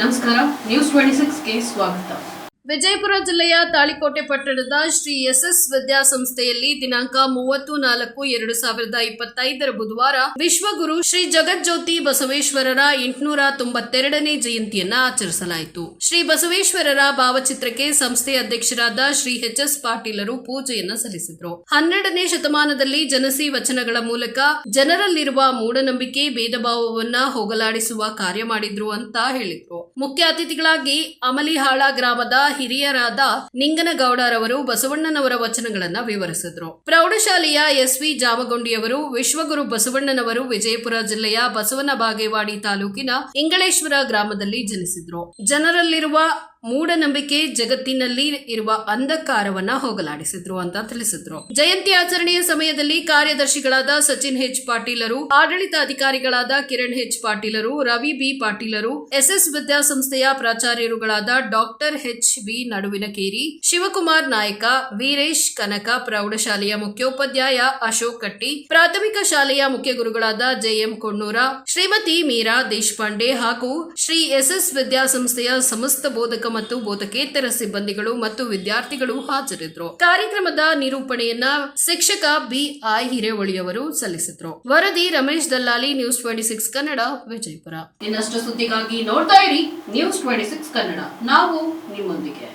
ನಮಸ್ಕಾರ news twenty ಸಿಕ್ಸ್ಗೆ ಸ್ವಾಗತ. ವಿಜಯಪುರ ಜಿಲ್ಲೆಯ ತಾಳಿಕೋಟೆ ಪಟ್ಟಣದ ಶ್ರೀ ಎಸ್ ವಿದ್ಯಾಸಂಸ್ಥೆಯಲ್ಲಿ ದಿನಾಂಕ ಮೂವತ್ತು ನಾಲ್ಕು ಎರಡು ಸಾವಿರದ ಇಪ್ಪತ್ತೈದರ ಬುಧವಾರ ವಿಶ್ವಗುರು ಶ್ರೀ ಜಗಜ್ಯೋತಿ ಬಸವೇಶ್ವರರ ಎಂಟುನೂರ ತೊಂಬತ್ತೆರಡನೇ ಜಯಂತಿಯನ್ನ ಆಚರಿಸಲಾಯಿತು. ಶ್ರೀ ಬಸವೇಶ್ವರರ ಭಾವಚಿತ್ರಕ್ಕೆ ಸಂಸ್ಥೆ ಅಧ್ಯಕ್ಷರಾದ ಶ್ರೀ ಎಚ್ ಎಸ್ ಪಾಟೀಲರು ಪೂಜೆಯನ್ನ ಸಲ್ಲಿಸಿದರು. ಹನ್ನೆರಡನೇ ಶತಮಾನದಲ್ಲಿ ಜನಸಿ ವಚನಗಳ ಮೂಲಕ ಜನರಲ್ಲಿರುವ ಮೂಢನಂಬಿಕೆ ಭೇದ ಭಾವವನ್ನ ಹೋಗಲಾಡಿಸುವ ಕಾರ್ಯ ಮಾಡಿದ್ರು ಅಂತ ಹೇಳಿದ್ರು. ಮುಖ್ಯ ಅತಿಥಿಗಳಾಗಿ ಅಮಲಿಹಾಳ ಗ್ರಾಮದ ಹಿರಿಯರಾದ ನಿಂಗನಗೌಡರವರು ಬಸವಣ್ಣನವರ ವಚನಗಳನ್ನ ವಿವರಿಸಿದರು. ಪ್ರೌಢಶಾಲೆಯ ಎಸ್ವಿ ಜಾಮಗೊಂಡಿಯವರು, ವಿಶ್ವಗುರು ಬಸವಣ್ಣನವರು ವಿಜಯಪುರ ಜಿಲ್ಲೆಯ ಬಸವನ ಬಾಗೇವಾಡಿ ತಾಲೂಕಿನ ಇಂಗಳೇಶ್ವರ ಗ್ರಾಮದಲ್ಲಿ ಜನಿಸಿದ್ರು. ಜನರಲ್ಲಿರುವ ಮೂಢನಂಬಿಕೆ ಜಗತ್ತಿನಲ್ಲಿ ಇರುವ ಅಂಧಕಾರವನ್ನ ಹೋಗಲಾಡಿಸಿದ್ರು ಅಂತ ತಿಳಿಸಿದ್ರು. ಜಯಂತಿ ಆಚರಣೆಯ ಸಮಯದಲ್ಲಿ ಕಾರ್ಯದರ್ಶಿಗಳಾದ ಸಚಿನ್ ಹೆಚ್ ಪಾಟೀಲರು ಆಡಳಿತ ಅಧಿಕಾರಿಗಳಾದ ಕಿರಣ್ ಹೆಚ್ ಪಾಟೀಲರು, ರವಿ ಬಿ ಪಾಟೀಲರು, ಎಸ್ಎಸ್ ವಿದ್ಯಾಸಂಸ್ಥೆಯ ಪ್ರಾಚಾರ್ಯರುಗಳಾದ doctor H B Naduvinakeri, Shivakumar Nayak, Veeresh Kanaka ಪ್ರೌಢಶಾಲೆಯ ಮುಖ್ಯೋಪಾಧ್ಯಾಯ ಅಶೋಕ್ ಕಟ್ಟಿ, ಪ್ರಾಥಮಿಕ ಶಾಲೆಯ ಮುಖ್ಯ ಗುರುಗಳಾದ ಜೆಎಂ ಕೊಣ್ಣೂರ, ಶ್ರೀಮತಿ ಮೀರಾ ದೇಶಪಾಂಡೆ ಹಾಗೂ ಶ್ರೀ ಎಸ್ಎಸ್ ವಿದ್ಯಾಸಂಸ್ಥೆಯ ಸಮಸ್ತ ಬೋಧಕ ಮತ್ತು ಬೋಧಕೇತರ ಸಿಬ್ಬಂದಿಗಳು ಮತ್ತು ವಿದ್ಯಾರ್ಥಿಗಳು ಹಾಜರಿದ್ದರು ಕಾರ್ಯಕ್ರಮದ ನಿರೂಪಣೆಯನ್ನ ಶಿಕ್ಷಕ ಬಿ ಐ ಹಿರೇವಳಿಯವರು ಸಲ್ಲಿಸಿದ್ರು. ವರದಿ Ramesh Dallali news twenty six Kannada, Vijayapura. ಇನ್ನಷ್ಟು ಸುದ್ದಿಗಾಗಿ ನೋಡ್ತಾ ಇರಿ ನ್ಯೂಸ್ ಟ್ವೆಂಟಿ ಕನ್ನಡ. ನಾವು ನಿಮ್ಮೊಂದಿಗೆ.